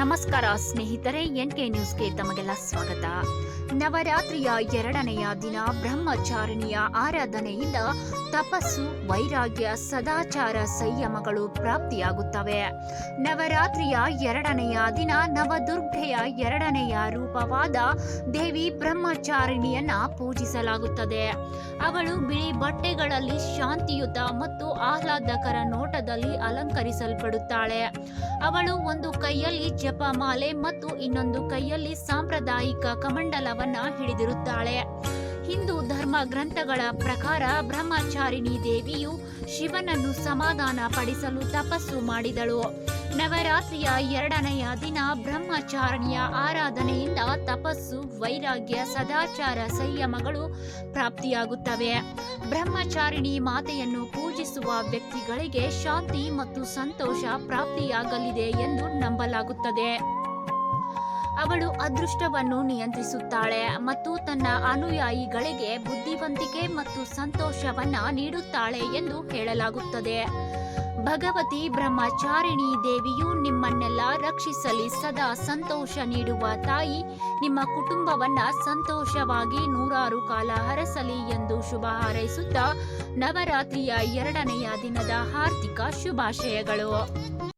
ನಮಸ್ಕಾರ ಸ್ನೇಹಿತರೆ, N K ನ್ಯೂಸ್ಗೆ ತಮಗೆಲ್ಲ ಸ್ವಾಗತ. ನವರಾತ್ರಿಯ ಎರಡನೆಯ ದಿನ ಬ್ರಹ್ಮಚಾರಿಣಿಯ ಆರಾಧನೆಯಿಂದ ತಪಸ್ಸು, ವೈರಾಗ್ಯ, ಸದಾಚಾರ ಸಂಯಮಗಳು ಪ್ರಾಪ್ತಿಯಾಗುತ್ತವೆ. ನವರಾತ್ರಿಯ ಎರಡನೆಯ ದಿನ ನವದುರ್ಗೆಯ ಎರಡನೆಯ ರೂಪವಾದ ದೇವಿ ಬ್ರಹ್ಮಚಾರಿಣಿಯನ್ನ ಪೂಜಿಸಲಾಗುತ್ತದೆ. ಅವಳು ಬಿಳಿ ಬಟ್ಟೆಗಳಲ್ಲಿ ಶಾಂತಿಯುತ ಮತ್ತು ಆಹ್ಲಾದಕರ ನೋಟದಲ್ಲಿ ಅಲಂಕರಿಸಲ್ಪಡುತ್ತಾಳೆ. ಅವಳು ಒಂದು ಕೈಯಲ್ಲಿ ಜಪಮಾಲೆ ಮತ್ತು ಇನ್ನೊಂದು ಕೈಯಲ್ಲಿ ಸಾಂಪ್ರದಾಯಿಕ ಕಮಂಡಲವನ್ನ ಹಿಡಿದಿರುತ್ತಾಳೆ. ಹಿಂದೂ ಧರ್ಮ ಗ್ರಂಥಗಳ ಪ್ರಕಾರ ಬ್ರಹ್ಮಚಾರಿಣಿ ದೇವಿಯು ಶಿವನನ್ನು ಸಮಾಧಾನ ಪಡಿಸಲು ತಪಸ್ಸು ಮಾಡಿದಳು. ನವರಾತ್ರಿಯ ಎರಡನೆಯ ದಿನ ಬ್ರಹ್ಮಚಾರಣಿಯ ಆರಾಧನೆಯಿಂದ ತಪಸ್ಸು, ವೈರಾಗ್ಯ, ಸದಾಚಾರ ಸಂಯಮಗಳು ಪ್ರಾಪ್ತಿಯಾಗುತ್ತವೆ. ಬ್ರಹ್ಮಚಾರಿಣಿ ಮಾತೆಯನ್ನು ಪೂಜಿಸುವ ವ್ಯಕ್ತಿಗಳಿಗೆ ಶಾಂತಿ ಮತ್ತು ಸಂತೋಷ ಪ್ರಾಪ್ತಿಯಾಗಲಿದೆ ಎಂದು ನಂಬಲಾಗುತ್ತದೆ. ಅವಳು ಅದೃಷ್ಟವನ್ನು ನಿಯಂತ್ರಿಸುತ್ತಾಳೆ ಮತ್ತು ತನ್ನ ಅನುಯಾಯಿಗಳಿಗೆ ಬುದ್ಧಿವಂತಿಕೆ ಮತ್ತು ಸಂತೋಷವನ್ನ ನೀಡುತ್ತಾಳೆ ಎಂದು ಹೇಳಲಾಗುತ್ತದೆ. ಭಗವತಿ ಬ್ರಹ್ಮಚಾರಿಣಿ ದೇವಿಯು ನಿಮ್ಮನ್ನೆಲ್ಲ ರಕ್ಷಿಸಲಿ, ಸದಾ ಸಂತೋಷ ನೀಡುವ ತಾಯಿ. ನಿಮ್ಮ ಕುಟುಂಬವನ್ನ ಸಂತೋಷವಾಗಿ ನೂರಾರು ಕಾಲ ಹರಸಲಿ ಎಂದು ಶುಭ ಹಾರೈಸುತ್ತಾ, ನವರಾತ್ರಿಯ ಎರಡನೆಯ ದಿನದ ಹಾರ್ದಿಕ ಶುಭಾಶಯಗಳು.